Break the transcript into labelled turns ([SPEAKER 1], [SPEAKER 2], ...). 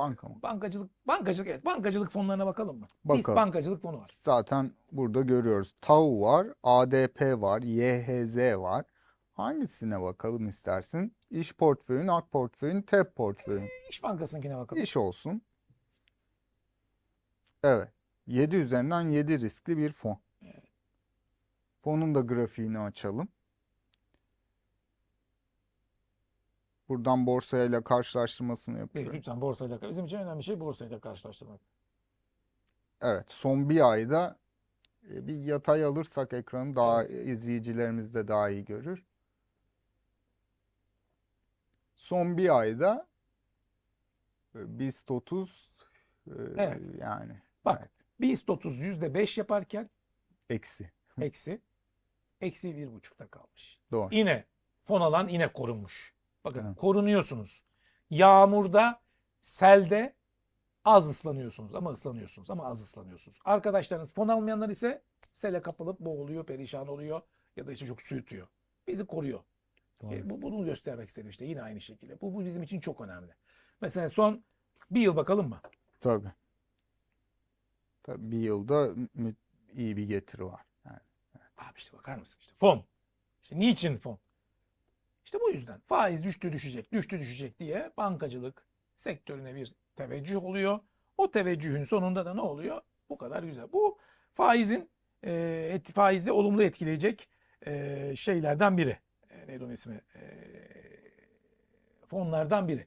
[SPEAKER 1] Banka mı?
[SPEAKER 2] Bankacılık, bankacılık evet. Bankacılık fonlarına bakalım mı?
[SPEAKER 1] Bakalım.
[SPEAKER 2] bankacılık fonu var.
[SPEAKER 1] Zaten burada görüyoruz. TAU var, ADP var, YHZ var. Hangisine bakalım istersin? İş portföyün, AK portföyün, TEP portföyün.
[SPEAKER 2] İş Bankası'nkine bakalım.
[SPEAKER 1] İş olsun. Evet. 7 üzerinden 7 riskli bir fon. Fonun da grafiğini açalım. Buradan borsayla karşılaştırmasını yapıyorum.
[SPEAKER 2] lütfen borsayla bizim için önemli şey borsayla karşılaştırmak.
[SPEAKER 1] Evet, son bir ayda e, bir yatay alırsak ekranı daha izleyicilerimiz de daha iyi görür. Son bir ayda e, BIST 30 e,
[SPEAKER 2] Evet.
[SPEAKER 1] yani
[SPEAKER 2] Bak.
[SPEAKER 1] evet,
[SPEAKER 2] BIST 30 %5 yaparken
[SPEAKER 1] eksi.
[SPEAKER 2] eksi eksi bir buçukta kalmış.
[SPEAKER 1] Doğru.
[SPEAKER 2] Yine fon alan yine korunmuş. Bakın
[SPEAKER 1] Evet.
[SPEAKER 2] korunuyorsunuz. Yağmurda, selde az ıslanıyorsunuz ama ıslanıyorsunuz ama az ıslanıyorsunuz. Arkadaşlarınız fon almayanlar ise sele kapılıp boğuluyor, perişan oluyor ya da işte çok su yutuyor. Bizi koruyor.
[SPEAKER 1] Doğru.
[SPEAKER 2] E, bu, bunu göstermek istedim işte yine aynı şekilde. Bu, bu bizim için çok önemli. Mesela son bir yıl bakalım mı?
[SPEAKER 1] Tabii. Tabii bir yılda iyi bir getiri var. Yani
[SPEAKER 2] Abi işte bakar mısın işte fon. İşte niçin fon? İşte bu yüzden faiz düştü düşecek, düştü düşecek diye bankacılık sektörüne bir teveccüh oluyor. O teveccühün sonunda da ne oluyor? Bu kadar güzel. Bu faizin e, et, faizi olumlu etkileyecek e, şeylerden biri. E, neydi onun ismi? E, fonlardan biri.